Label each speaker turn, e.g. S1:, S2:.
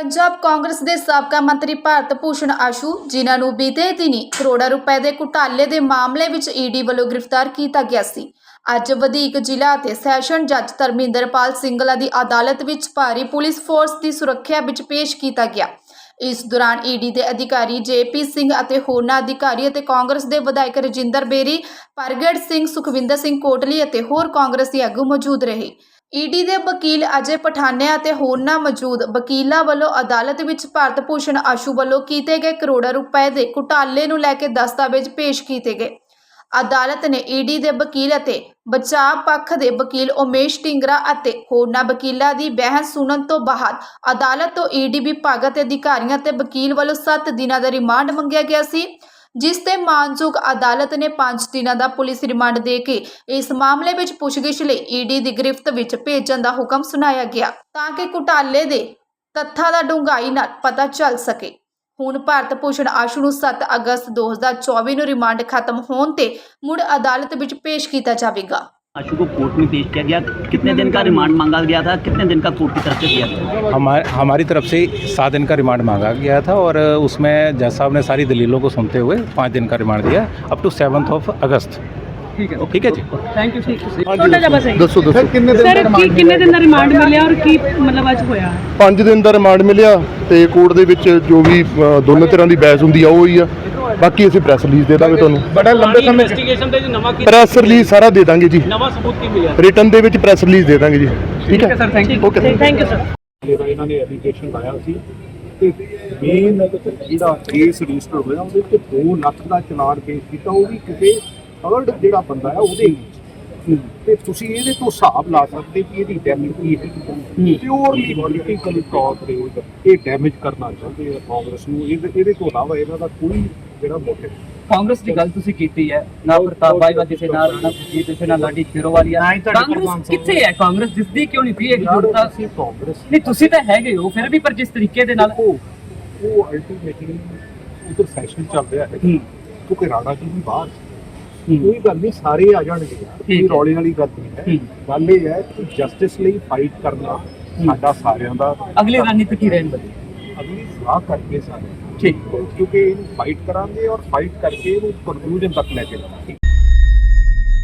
S1: ਪੰਜਾਬ ਕਾਂਗਰਸ ਦੇ ਸਾਬਕਾ ਮੰਤਰੀ ਭਾਰਤ ਭੂਸ਼ਣ ਆਸ਼ੂ, ਜਿਨ੍ਹਾਂ ਨੂੰ ਬੀਤੇ ਦਿਨੀ ਕਰੋੜਾਂ ਰੁਪਏ ਦੇ ਘੁਟਾਲੇ ਦੇ ਮਾਮਲੇ ਵਿੱਚ ਈਡੀ ਵੱਲੋਂ ਗ੍ਰਿਫਤਾਰ ਕੀਤਾ ਗਿਆ ਸੀ। ਅੱਜ ਵਧੀਕ ਜ਼ਿਲ੍ਹਾ ਅਤੇ ਸੈਸ਼ਨ ਜੱਜ ਧਰਮਿੰਦਰਪਾਲ ਸਿੰਗਲਾ ਦੀ ਅਦਾਲਤ ਵਿੱਚ ਭਾਰੀ ਪੁਲਿਸ ਫੋਰਸ ਦੀ ਸੁਰੱਖਿਆ ਵਿੱਚ ਪੇਸ਼ ਕੀਤਾ ਗਿਆ। ਇਸ ਦੌਰਾਨ ਈਡੀ ਦੇ ਅਧਿਕਾਰੀ ਜੇਪੀ ਸਿੰਘ ਅਤੇ ਹੋਰਨਾਂ ਅਧਿਕਾਰੀ ਅਤੇ ਕਾਂਗਰਸ ਦੇ ਵਿਧਾਇਕ ਰਜਿੰਦਰ ਬੇਰੀ, ਪ੍ਰਗਟ ਸਿੰਘ, ਸੁਖਵਿੰਦਰ ਸਿੰਘ ਕੋਟਲੀ ਅਤੇ ਹੋਰ ਕਾਂਗਰਸੀ ਆਗੂ ਮੌਜੂਦ ਰਹੇ। ਈਡੀ ਦੇ ਵਕੀਲ ਅਜੇ ਪਠਾਨਿਆ ਅਤੇ ਹੋਰਨਾਂ ਮੌਜੂਦ ਵਕੀਲਾਂ ਵੱਲੋਂ ਅਦਾਲਤ ਵਿੱਚ ਭਾਰਤ ਭੂਸ਼ਣ ਆਸ਼ੂ ਵੱਲੋਂ ਕੀਤੇ ਗਏ ਕਰੋੜਾਂ ਰੁਪਏ ਦੇ ਘੁਟਾਲੇ ਨੂੰ ਲੈ ਕੇ ਦਸਤਾਵੇਜ਼ ਪੇਸ਼ ਕੀਤੇ ਗਏ। ਅਦਾਲਤ ਨੇ ਈਡੀ ਦੇ ਵਕੀਲ ਅਤੇ ਬਚਾਅ ਪੱਖ ਦੇ ਵਕੀਲ ਉਮੇਸ਼ ਢਿੰਗਰਾ ਅਤੇ ਹੋਰਨਾਂ ਵਕੀਲਾਂ ਦੀ ਬਹਿਸ ਸੁਣਨ ਤੋਂ ਬਾਅਦ ਅਦਾਲਤ ਤੋਂ ਈਡੀ ਵਿਭਾਗ ਅਤੇ ਅਧਿਕਾਰੀਆਂ ਤੇ ਵਕੀਲ ਵੱਲੋਂ 7 ਦਿਨਾਂ ਦਾ ਰਿਮਾਂਡ ਮੰਗਿਆ ਗਿਆ ਸੀ। ਜਿਸ ਤੇ ਮਾਨਯੋਗ ਅਦਾਲਤ ਨੇ 5 ਦਿਨਾਂ ਦਾ ਪੁਲਿਸ ਰਿਮਾਂਡ ਦੇ ਕੇ ਇਸ ਮਾਮਲੇ ਵਿੱਚ ਪੁੱਛਗਿੱਛ ਲਈ ਈਡੀ ਦੀ ਗ੍ਰਿਫਤ ਵਿੱਚ ਭੇਜਣ ਦਾ ਹੁਕਮ ਸੁਣਾਇਆ ਗਿਆ, ਤਾਂ ਕਿ ਘੁਟਾਲੇ ਦੇ ਤੱਥਾਂ ਦਾ ਡੂੰਘਾਈ ਨਾਲ ਪਤਾ ਚੱਲ ਸਕੇ। ਹੁਣ ਭਾਰਤ ਭੂਸ਼ਣ ਆਸ਼ੂ ਨੂੰ 7 ਅਗਸਤ 2024 ਨੂੰ ਰਿਮਾਂਡ ਖਤਮ ਹੋਣ ਤੇ ਮੁੜ ਅਦਾਲਤ ਵਿੱਚ ਪੇਸ਼ ਕੀਤਾ ਜਾਵੇਗਾ।
S2: आशु को कोर्ट में पेश किया गया कितने दिन का रिमांड मांगा गया था कितने दिन का कोर्ट की तरफ से दिया गया
S3: हमारे हमारी तरफ से सात दिन का रिमांड मांगा गया था और उसमें जज साहब ने सारी दलीलों को सुनते हुए पाँच दिन का रिमांड दिया up to seventh of August
S4: ਠੀਕ ਹੈ
S3: ठीक है जी
S4: ਥੈਂਕ ਯੂ ਠੀਕ ਤੁਸੀਂ
S5: ਛੋਟਾ ਜਿਹਾ ਬਸ ਹੈ
S6: ਦੱਸੋ ਦੱਸੋ ਕਿੰਨੇ
S5: ਸਰ ਕੀ ਕਿੰਨੇ ਦਿਨ ਦਾ ਰਿਮਾਂਡ ਮਿਲਿਆ ਔਰ ਕੀ ਮਤਲਬ ਅੱਜ ਹੋਇਆ
S6: 5 ਦਿਨ ਦਾ ਰਿਮਾਂਡ ਮਿਲਿਆ ਤੇ ਕੋਰਟ ਦੇ ਵਿੱਚ ਜੋ ਵੀ ਅ, ਦੋਨੋਂ ਤਰ੍ਹਾਂ ਦੀ ਬਹਿਸ ਹੁੰਦੀ ਆ ਉਹ ਹੀ ਆ ਬਾਕੀ ਅਸੀਂ ਪ੍ਰੈਸ ਰਿਲੀਜ਼ ਦੇ ਦਾਂਗੇ ਤੁਹਾਨੂੰ।
S4: ਬੜਾ ਲੰਬੇ ਸਮੇਂ ਇਨਵੈਸਟੀਗੇਸ਼ਨ ਤੇ ਨਵਾਂ ਕੀ
S6: ਪ੍ਰੈਸ ਰਿਲੀਜ਼ ਸਾਰਾ ਦੇ ਦਾਂਗੇ ਜੀ।
S4: ਨਵਾਂ ਸਬੂਤ ਕੀ ਮਿਲਿਆ?
S6: ਰਿਟਰਨ ਦੇ ਵਿੱਚ ਪ੍ਰੈਸ ਰਿਲੀਜ਼ ਦੇ ਦਾਂਗੇ ਜੀ। ਠੀਕ ਹੈ
S4: sir thank you
S6: okay
S5: thank you sir
S7: ਜਿਹੜਾ ਇਹਨਾਂ ਨੇ ਐਪਲੀਕੇਸ਼ਨ ਲਾਇਆ ਸੀ ਤੇ ਮੇਨ ਜਿਹੜਾ ਕੇਸ ਰਜਿਸਟਰ ਹੋਇਆ ਉਹਦੇ ਵਿੱਚ 2 ਲੱਖ ਦਾ ਚਲਾਨ ਪੇਸ਼ ਕੀਤਾ ਉਹ ਵੀ ਕਿਸੇ ਥਰਡ ਜਿਹੜਾ ਬੰਦਾ ਹੈ ਉਹਦੇ ਵਿੱਚ। ਤੇ ਤੁਸੀਂ ਇਹਦੇ ਤੋਂ ਹਿਸਾਬ ਲਾ ਸਕਦੇ ਕਿ ਇਹਦੀ ਡੈਮੇਜ ਕੀ ਹੈ ਪਿਓਰਲੀ ਪੋਲੀਟੀਕਲ ਤੌਰ ਤੇ ਇਹ ਡੈਮੇਜ ਕਰਨਾ ਚਾਹੁੰਦੇ ਆ ਕਾਂਗਰਸ ਨੂੰ। ਇਹਦੇ ਇਹਦੇ ਤੋਂ ਇਲਾਵਾ ਇਹਨਾਂ ਦਾ ਕੋਈ ਜਿਹੜਾ ਮੋਟਿਵ
S4: ਕਾਂਗਰਸ ਦੀ ਗੱਲ ਤੁਸੀਂ ਕੀਤੀ ਹੈ ਨਾ ਪ੍ਰਤਾਪ ਬਾਜਵਾ ਕਿਸੇ ਨਾਲ ਨਾ ਜੀ ਕਿਸੇ ਨਾਲ ਲਾਡੀ ਸ਼ੇਰੋਵਾਲੀਆ ਕਾਂਗਰਸ ਕਿੱਥੇ ਹੈ? ਕਾਂਗਰਸ ਦਿਸਦੀ ਕਿਉਂ ਨਹੀਂ ਪਈ? ਇਕਜੁੱਟਤਾ
S7: ਅਸੀਂ ਕਾਂਗਰਸ
S4: ਨਹੀਂ ਤੁਸੀਂ ਤਾਂ ਹੈਗੇ ਹੋ ਫਿਰ ਵੀ ਪਰ ਜਿਸ ਤਰੀਕੇ ਦੇ ਨਾਲ
S7: ਉਹ ਉਹ ਅਲਟੀਮੇਟਲੀ ਉਧਰ ਸੈਸ਼ਨ ਚੱਲ ਰਿਹਾ ਹੈ। ਕਿਉਂਕਿ ਰਾਣਾ ਜੀ ਵੀ ਬਾਹਰ ਸੀ। ਕੋਈ ਗੱਲ ਨਹੀਂ ਸਾਰੇ ਆ ਜਾਣਗੇ ਯਾਰ। ਕੋਈ
S4: ਠੀਕ ਹੈ।
S7: ਰੌਲੇ ਵਾਲੀ ਗੱਲ ਨਹੀਂ ਹੈ।
S4: ਹੂੰ।
S7: ਗੱਲ ਇਹ ਹੈ ਕਿ ਜਸਟਿਸ ਲਈ ਫਾਈਟ ਕਰਨਾ ਸਾਡਾ ਸਾਰਿਆਂ ਦਾ
S4: ਅਗਲੀ ਰਣਨੀਤੀ ਕੀ ਰਹਿਣ ਵਾਲੀ?
S7: ਅਗਲੀ ਸਲਾਹ ਕਰਕੇ ਸਾਰੇ
S4: ਠੀਕ।
S7: ਕਿਉਂਕਿ ਇਹਨੂੰ ਫਾਈਟ ਕਰਾਂਗੇ ਔਰ ਫਾਈਟ ਕਰਕੇ ਇਹਨੂੰ ਕਨਕਲੂਜਨ ਤੱਕ ਲੈ ਕੇ ਜਾਵਾਂਗੇ।